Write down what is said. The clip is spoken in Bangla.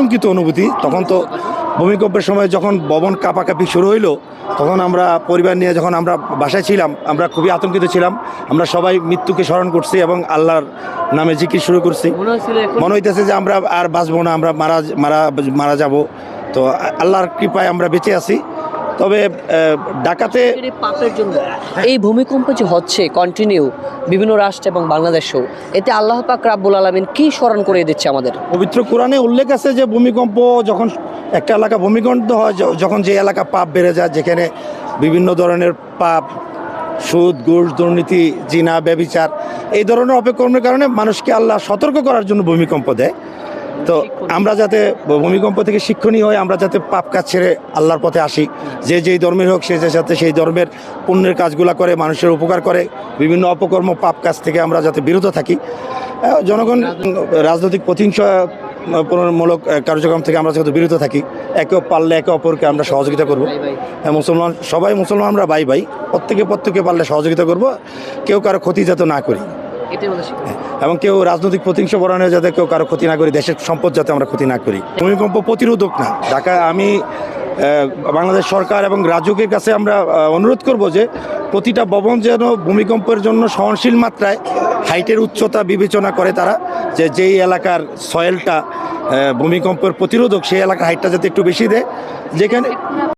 আতঙ্কিত অনুভূতি তখন তো ভূমিকম্পের সময় যখন ভবন কাঁপাকাঁপি শুরু হইল তখন আমরা পরিবার নিয়ে যখন আমরা বাসায় ছিলাম আমরা খুবই আতঙ্কিত ছিলাম। আমরা সবাই মৃত্যুকে স্মরণ করছি এবং আল্লাহর নামে জিকির শুরু করছি। মনে মনে হইতেছে যে আমরা আর বাঁচবো না আমরা মারা মারা মারা যাব। তো আল্লাহর কৃপায় আমরা বেঁচে আছি। তবে ডাকাতে এই ভূমিকম্প যে হচ্ছে কন্টিনিউ বিভিন্ন রাষ্ট্র এবং বাংলাদেশেও এতে আল্লাহ পাক রাব্বুল আলামিন কি স্মরণ করে দিচ্ছে আমাদের? পবিত্র কোরআনে উল্লেখ আছে যে ভূমিকম্প যখন একটা এলাকা ভূমিকম্প হয় যখন যে এলাকা পাপ বেড়ে যায় যেখানে বিভিন্ন ধরনের পাপ সুদ ঘুষ দুর্নীতি জিনা ব্যবিচার এই ধরনের অপকর্মের কারণে মানুষকে আল্লাহ সতর্ক করার জন্য ভূমিকম্প দেয়। তো আমরা যাতে ভূমিকম্প থেকে শিক্ষণীয় হয়ে আমরা যাতে পাপ কাজ ছেড়ে আল্লাহর পথে আসি। যে যেই ধর্মের হোক সে যে যাতে সেই ধর্মের পুণ্যের কাজগুলো করে মানুষের উপকার করে বিভিন্ন অপকর্ম পাপ কাজ থেকে আমরা যাতে বিরত থাকি। জনগণ রাজনৈতিক প্রতিহিংসামূলক আহ, কার্যক্রম থেকে আমরা যাতে বিরত থাকি একে পারলে একে অপরকে আমরা সহযোগিতা করব। হ্যাঁ, মুসলমান সবাই মুসলমান আমরা বাই বাই প্রত্যেকে প্রত্যেকে পারলে সহযোগিতা করব। কেউ কারও ক্ষতি যাতে না করি। এবং কেউ রাজনৈতিক প্রতিহিংসা বরণে যাতে কেউ কারও ক্ষতি না করি, দেশের সম্পদ যাতে আমরা ক্ষতি না করি। ভূমিকম্প প্রতিরোধক না। ঢাকা আমি বাংলাদেশ সরকার এবং রাজ্যকের কাছে আমরা অনুরোধ করব যে প্রতিটা ভবন যেন ভূমিকম্পের জন্য সহনশীল মাত্রায় হাইটের উচ্চতা বিবেচনা করে তারা, যে যেই এলাকার সয়েলটা ভূমিকম্পের প্রতিরোধক সেই এলাকার হাইটটা যাতে একটু বেশি দেয়। যেখানে